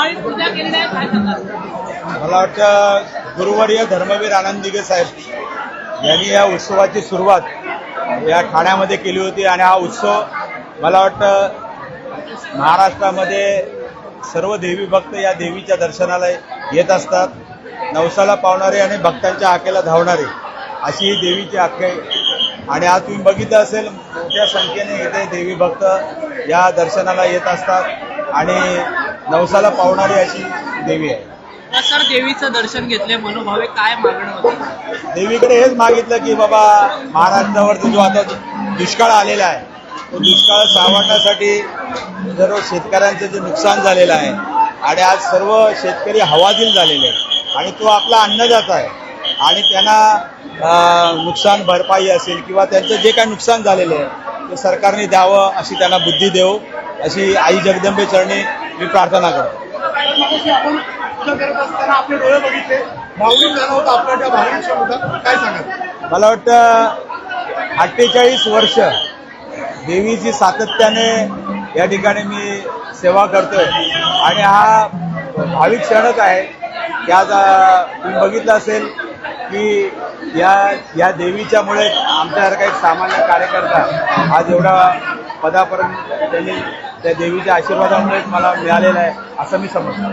भाविक पूजा केलेल्या आहे काय सांगाल? मला वाटतं गुरुवर्य धर्मवीर आनंद दिघे साहेब यांनी या उत्सवाची सुरुवात या ठाण्यामध्ये केली होती आणि हा उत्सव मला वाटतं महाराष्ट्रामध्ये सर्व देवी भक्त या देवीच्या दर्शनाला येत असतात. नवसाला पावणारे आणि भक्तांच्या आखेला धावणारे अशी ही देवीची आख्या आणि आज तुम्ही बघितलं असेल मोठ्या संख्येने इथे देवी भक्त या दर्शनाला येत असतात. आणि नवसाला पावणारी अशी देवी आहे. सर देवीचं दर्शन घेतले मनोभावे काय मागणं होती? देवीकडे हेच मागितलं की बाबा महाराष्ट्रावरती जो आता दुष्काळ आलेला आहे तो दुष्काळ सावरण्यासाठी सर्व शेतकऱ्यांचं जे नुकसान झालेलं आहे आणि आज सर्व शेतकरी हवादिल झालेले आहेत आणि तो आपला अन्नदाता आहे आणि त्यांना नुकसान भरपाई असेल किंवा त्यांचं जे काही नुकसान झालेलं आहे ते सरकारने द्यावं अशी त्यांना बुद्धी देऊ अशी आई जगदंबे चरणी मी प्रार्थना करतो. आपण पूजा करत असताना आपले डोळे बघितले. भावनिक झाला होता आपला त्या भावनिक क्षण होता. काय सांगाल? मला वाटतं अठ्ठेचाळीस वर्ष देवीची सातत्याने या ठिकाणी मी सेवा करतोय. आणि हा भाविक क्षणच आहे. की आज तुम्ही बघितलं असेल की या या देवीच्यामुळे आमच्यासारखा एक सामान्य कार्यकर्ता आज एवढा पदापर्यंत त्यांनी त्या देवीच्या आशीर्वादामुळेच मला मिळालेलं आहे असं मी समजतो.